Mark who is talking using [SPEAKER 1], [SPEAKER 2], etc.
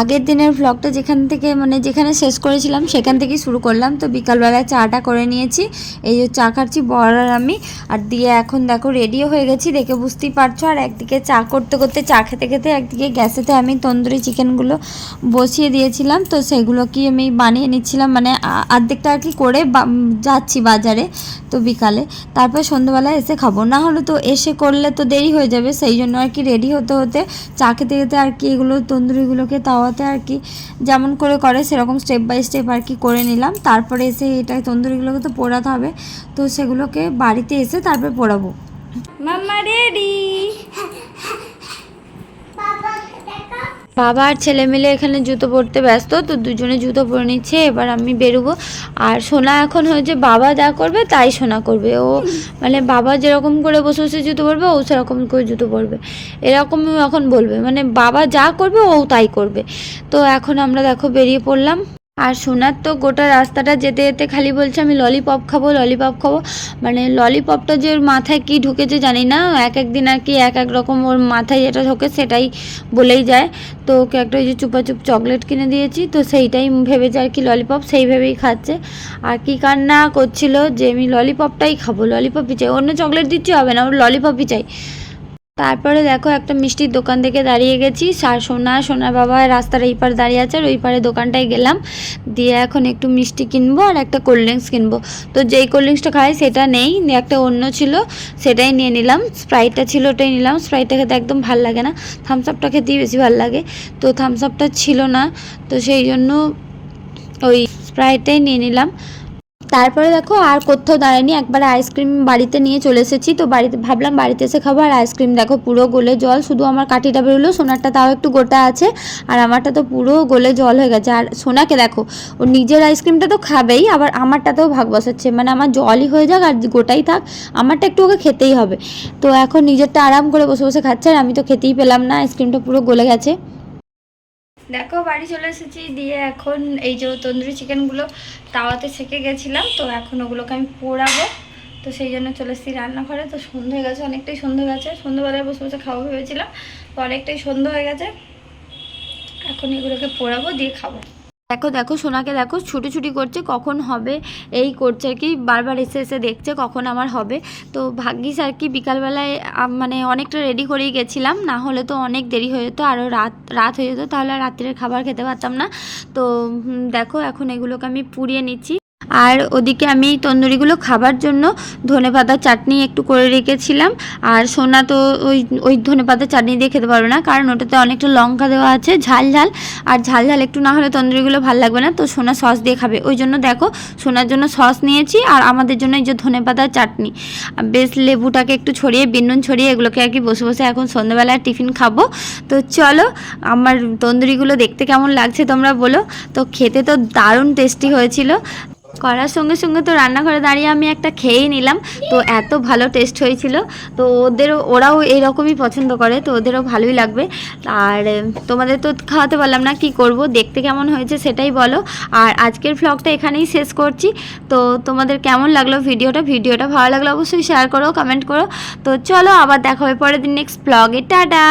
[SPEAKER 1] আগের দিনের ভ্লগটা যেখান থেকে মানে যেখানে শেষ করেছিলাম, সেখান থেকেই শুরু করলাম। তো বিকালবেলায় চাটা করে নিয়েছি। এই যে চা খাচ্ছি, বর আর আমি। আর দিয়ে এখন দেখো রেডিও হয়ে গেছি, দেখে বুঝতেই পারছ। আর একদিকে চা করতে করতে, চা খেতে খেতে একদিকে গ্যাসেতে আমি তন্দুরি চিকেনগুলো বসিয়ে দিয়েছিলাম। তো সেগুলো কি আমি বানিয়ে নিচ্ছিলাম। মানে আ- অর্ধেকটা আর কি করে যাচ্ছি বাজারে তো বিকালে। তারপর সন্ধ্যাবেলায় এসে খাব। না হলে তো এসে করলে তো দেরি হয়ে যাবে। সেই জন্য আর কি রেডি হতে হতে চা খেতে খেতে আর কি এগুলো তন্দুরিগুলোকে তাওয়াতে আর কি যেমন করে করে সেরকম স্টেপ বাই স্টেপ আর কি করে নিলাম। তারপরে এসে এটা তন্দুরিগুলোকে তো পোড়াতে হবে। তো সেগুলোকে বাড়িতে এসে তারপরে পোড়াবো। মাম্মা রেডি বাবা আর ছেলে মিলে এখানে জুতো পরতে ব্যস্ত, তো দুজনে জুতো পরে নিচ্ছে, এবার আমি বেরোবো। আর সোনা এখন হয়েছে বাবা যা করবে তাই সোনা করবে। ও মানে বাবা যেরকম করে বসে বসে জুতো পরবে, ও সেরকম করে জুতো পরবে। এরকমই এখন বলবে। মানে বাবা যা করবে ও তাই করবে। তো এখন আমরা দেখো বেরিয়ে পড়লাম। আর সোনার তো গোটা রাস্তাটা যেতে যেতে খালি বলছে, আমি ললিপপ খাব ললিপপ খাব। মানে ললিপপটা যে ওর মাথায় কি ঢুকেছে জানি না, এক এক দিন আর কি এক এক রকম ওর মাথায় যেটা ঢোকে সেটাই বলেই যায়। তো ওকে একটা ওই যে চুপাচুপ চকলেট কিনে দিয়েছি, তো সেইটাই ভেবেছে আর কি ললিপপ সেই ভেবেই খাচ্ছে। আর কি কান্না করছিল যে, আমি ললিপপটাই খাব ললিপপই চাই। অন্য চকলেট দিচ্ছি, হবে না ওর ললিপপই চাই। তারপরে দেখো একটা মিষ্টির দোকান থেকে দাঁড়িয়ে গেছি। আর সোনা, সোনার বাবা রাস্তার এই পারে দাঁড়িয়ে আছে আর ওই পারে দোকানটায় গেলাম। দিয়ে এখন একটু মিষ্টি কিনবো আর একটা কোল্ড ড্রিঙ্কস কিনবো। তো যেই কোল্ড ড্রিঙ্কসটা খাই সেটা নেই, একটা অন্য ছিল, সেটাই নিয়ে নিলাম। স্প্রাইটটা ছিল ওটাই নিলাম। স্প্রাইটটা খেতে একদম ভালো লাগে না। থামস আপটা খেতেই বেশি ভালো লাগে। তো থামস আপটা ছিল না। তো সেই জন্য ওই স্প্রাইটটাই নিয়ে নিলাম। তারপরে দেখো আর কোথাও দাঁড়ায়নি, একবার আইসক্রিম বাড়িতে নিয়ে চলে এসেছি। তো বাড়িতে ভাবলাম বাড়িতে এসে খাব। আর আইসক্রিম দেখো পুরো গলে জল, শুধু আমার কাঠিটা বেরোলো, সোনারটা তাও একটু গোটা আছে। আর আমারটা তো পুরো গলে জল হয়ে গেছে। আর সোনাকে দেখো, ও নিজের আইসক্রিমটা তো খাবেই, আবার আমারটাতেও ভাগ বসাচ্ছে। মানে আমার জলই হয়ে যাক আর গোটাই থাক, আমারটা একটু ওকে খেতেই হবে। তো এখন নিজেরটা আরাম করে বসে বসে খাচ্ছে, আর আমি তো খেতেই পেলাম না আইসক্রিমটা পুরো গলে গেছে। দেখো, বাড়ি চলে এসেছি। দিয়ে এখন এই যে তন্দুরি চিকেনগুলো তাওয়াতে ছেঁকে গেছিলাম, তো এখন ওগুলোকে আমি পোড়াবো। তো সেই জন্য চলে এসেছি রান্নাঘরে। তো সন্ধে হয়ে গেছে, অনেকটাই সন্ধে হয়ে গেছে। সন্ধ্যেবেলায় বসে বসে খাওয়া ভেবেছিলাম, তো অনেকটাই সন্ধে হয়ে গেছে। এখন এগুলোকে পোড়াবো, দিয়ে খাব। দেখো দেখো, সোনাকে দেখো, ছুটোছুটি করছে, কখন হবে, এই করছে আর কি, বারবার এসে এসে দেখছে কখন আমার হবে। তো ভাগ্যিস আর কি, বিকালবেলায় মানে অনেকটা রেডি করেই গেছিলাম, না হলে তো অনেক দেরি হয়ে যেত আরও রাত রাত হয়ে যেত, তাহলে রাত্রের খাবার খেতে পারতাম না। তো দেখো, এখন এগুলোকে আমি পুড়িয়ে নিচ্ছি। আর ওদিকে আমি তন্দুরিগুলো খাবার জন্য ধনেপাতার চাটনি একটু করে রেখেছিলাম। আর সোনা তো ওই ওই ধনেপাতার চাটনি দিয়ে খেতে পারবে না, কারণ ওটাতে অনেকটা লঙ্কা দেওয়া আছে, ঝাল ঝাল। আর ঝাল ঝাল একটু না হলে তন্দুরিগুলো ভালো লাগবে না, তো সোনা সস দিয়ে খাবে। ওই জন্য দেখো, সোনার জন্য সস নিয়েছি আর আমাদের জন্য এই যে ধনেপাতার চাটনি। বেশ লেবুটাকে একটু ছড়িয়ে বিনুন ছড়িয়ে এগুলোকে আর কি বসে বসে এখন সন্ধ্যাবেলায় টিফিন খাব। তো চলো, আমার তন্দুরিগুলো দেখতে কেমন লাগছে তোমরা বলো। তো খেতে তো দারুণ টেস্টি হয়েছিল। করার সঙ্গে সঙ্গে তো রান্নাঘরে দাঁড়িয়ে আমি একটা খেয়েই নিলাম। তো এত ভালো টেস্ট হয়েছিল। তো ওদেরও ওরাও এরকমই পছন্দ করে, তো ওদেরও ভালোই লাগবে। আর তোমাদের তো খাওয়াতে পারলাম না, কি করব? দেখতে কেমন হয়েছে সেটাই বলো। আর আজকের ভ্লগটা এখানেই শেষ করছি। তো তোমাদের কেমন লাগল ভিডিওটা? ভিডিওটা ভালো লাগল অবশ্যই শেয়ার করো কমেন্ট করো। তো চলো আবার দেখা হবে পরের দিন নেক্সট ব্লগে টাটা!